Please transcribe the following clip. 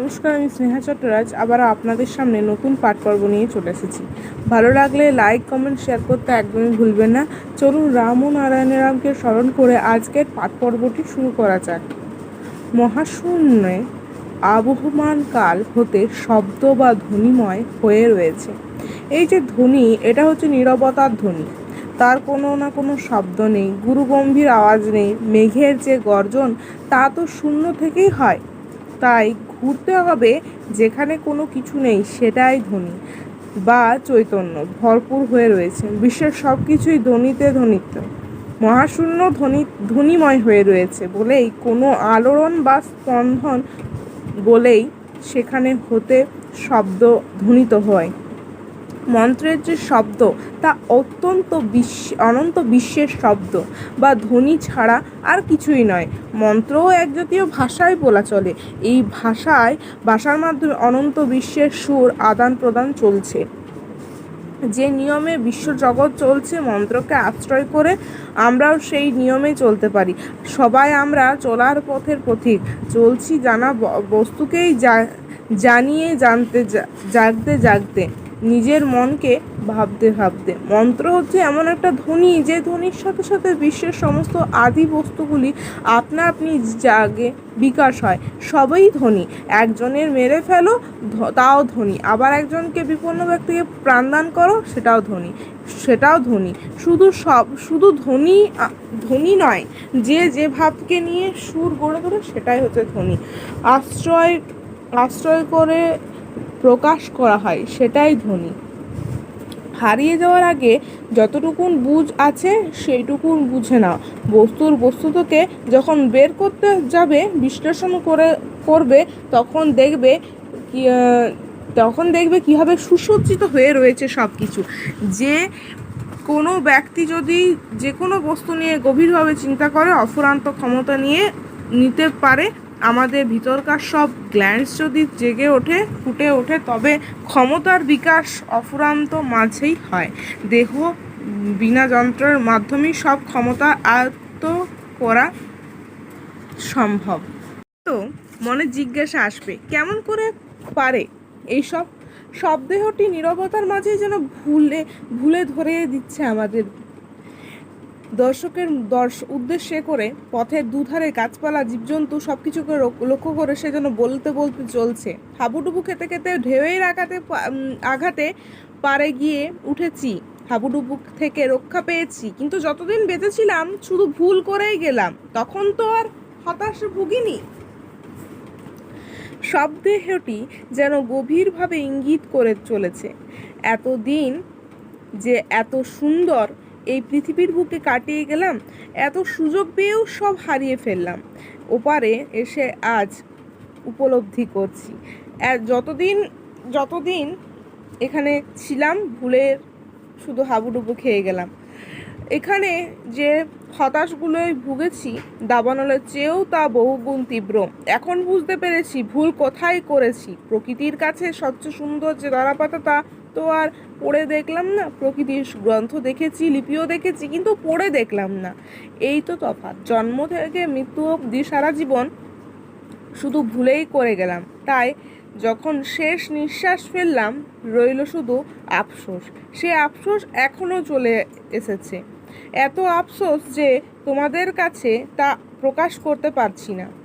নমস্কার, আমি স্নেহা চট্টরাজ। আবার আপনাদের সামনে নতুন পাঠ পর্ব নিয়ে চলে এসেছি। ভালো লাগলে লাইক কমেন্ট শেয়ার করতে একদমই ভুলবেন না। চলুন রাম ও নারায়ণ রামকে স্মরণ করে আজকের পাঠ পর্বটি শুরু করা যাক। মহাশূন্যে আবহমান কাল হতে শব্দ বা ধ্বনিময় হয়ে রয়েছে। এই যে ধ্বনি, এটা হচ্ছে নীরবতার ধ্বনি। তার কোনো না কোনো শব্দ নেই, গুরুগম্ভীর আওয়াজ নেই, মেঘের যে গর্জন, তা তো শূন্য থেকেই হয়। তাই ঘুরতে হবে যেখানে কোনো কিছু নেই, সেটাই ধ্বনি বা চৈতন্য ভরপুর হয়ে রয়েছে। বিশ্বের সব কিছুই ধ্বনিতে ধ্বনিত মহাশূন্য ধ্বনি ধ্বনিময় হয়ে রয়েছে বলেই কোনো আলোড়ন বা স্পন্দন বলেই সেখানে হতে শব্দ ধ্বনিত হয়। মন্ত্রের যে শব্দ, তা অত্যন্ত বিশ্ব অনন্ত বিশ্বের শব্দ। বা ধ্বনি ছাড়া আর কিছুই নয়। মন্ত্রও এক জাতীয় ভাষায় বলা চলে। এই ভাষায়, ভাষার মাধ্যমে অনন্ত বিশ্বের সুর, আদান প্রদান চলছে। যে নিয়মে বিশ্বজগৎ চলছে, মন্ত্রকে আশ্রয় করে আমরাও সেই নিয়মে চলতে পারি। সবাই আমরা চলার পথের পথিক। চলছি জানা বস্তুকেই জানিয়ে জানতে জাগতে জাগতে। নিজের মনকে ভাবতে ভাবতে। মন্ত্র হচ্ছে এমন একটা ধ্বনি, যে ধ্বনির সাথে সাথে বিশ্বের সমস্ত আদি বস্তুগুলি আপনা আপনি জাগে বিকাশ হয়। সবই ধ্বনি। একজনের মেরে ফেলো তাও ধ্বনি। আবার একজনকে বিপন্ন ব্যক্তিকে প্রাণদান করো, সেটাও ধ্বনি। সেটাও ধ্বনি। শুধু সব, শুধু ধ্বনি ধ্বনি নয়, যে যে ভাবকে নিয়ে সুর গড়ে তোলে, সেটাই হচ্ছে ধ্বনি। আশ্রয় আশ্রয় করে প্রকাশ করা হয়, সেটাই ধ্বনি হারিয়ে যাওয়ার আগে যতটুকুন বুঝ আছে, সেইটুকুন বুঝে নাও। বস্তুর বস্তুতকে যখন বের করতে যাবে, বিশ্লেষণ করে, করবে, তখন দেখবে তখন দেখবে কীভাবে সুসজ্জিত হয়ে রয়েছে সব কিছু যে কোনো ব্যক্তি যদি যে কোনো বস্তু নিয়ে গভীরভাবে চিন্তা করে, অফুরান্ত ক্ষমতা নিয়ে নিতে পারে আমাদের ভিতরকার সব গ্ল্যান্ডস যদি জেগে ওঠে, ফুটে ওঠে, তবে ক্ষমতার বিকাশ অফুরান্ত মাঝেই হয়। দেহ বিনা যন্ত্রের মাধ্যমেই সব ক্ষমতা আয়ত্ত করা সম্ভব। তো মনে জিজ্ঞাসা আসবে, কেমন করে পারে এইসব? সব দেহটি নীরবতার মাঝে যেন ভুলে ভুলে ধরে দিচ্ছে আমাদের দর্শকের দর্শ উদ্দেশ্যে করে পথের দুধারে গাছপালা, জীবজন্তু সব কিছুকে লক্ষ্য করে সে যেন বলতে বলতে চলছে। হাবুডুবু খেতে খেতে ঢেউয়ের আঘাতে আঘাতে পারে গিয়ে উঠেছি। হাবুডুবু থেকে রক্ষা পেয়েছি। কিন্তু যতদিন বেঁচেছিলাম, শুধু ভুল করেই গেলাম। তখন তো আর হতাশে ভুগিনি। সব দেহটি যেন গভীরভাবে ইঙ্গিত করে চলেছে। এতদিন যে এত সুন্দর এই পৃথিবীর বুকে কাটিয়ে গেলাম, এত সুযোগ পেয়েও সব হারিয়ে ফেললাম। ওপারে এসে আজ উপলব্ধি করছি। যতদিন যতদিন এখানে ছিলাম ভুলের শুধু হাবুডুবু খেয়ে গেলাম। এখানে যে হতাশগুলোয় ভুগেছি, দাবানলের চেয়েও তা বহুগুণ তীব্র। এখন বুঝতে পেরেছি ভুল কোথায় করেছি। প্রকৃতির কাছে সবচেয়ে সুন্দর যে দাঁড়াপাতা তা তো আর পড়ে দেখলাম না, প্রকৃতির গ্রন্থ দেখেছি, লিপিও দেখেছি, কিন্তু পড়ে দেখলাম না। এই তো তফাৎ, জন্ম থেকে মৃত্যু অবধি সারা জীবন শুধু ভুলেই করে গেলাম। তাই যখন শেষ নিঃশ্বাস ফেললাম, রইল শুধু আফসোস। সে আফসোস এখনও চলে এসেছে। এত আফসোস যে তোমাদের কাছে তা প্রকাশ করতে পারছি না।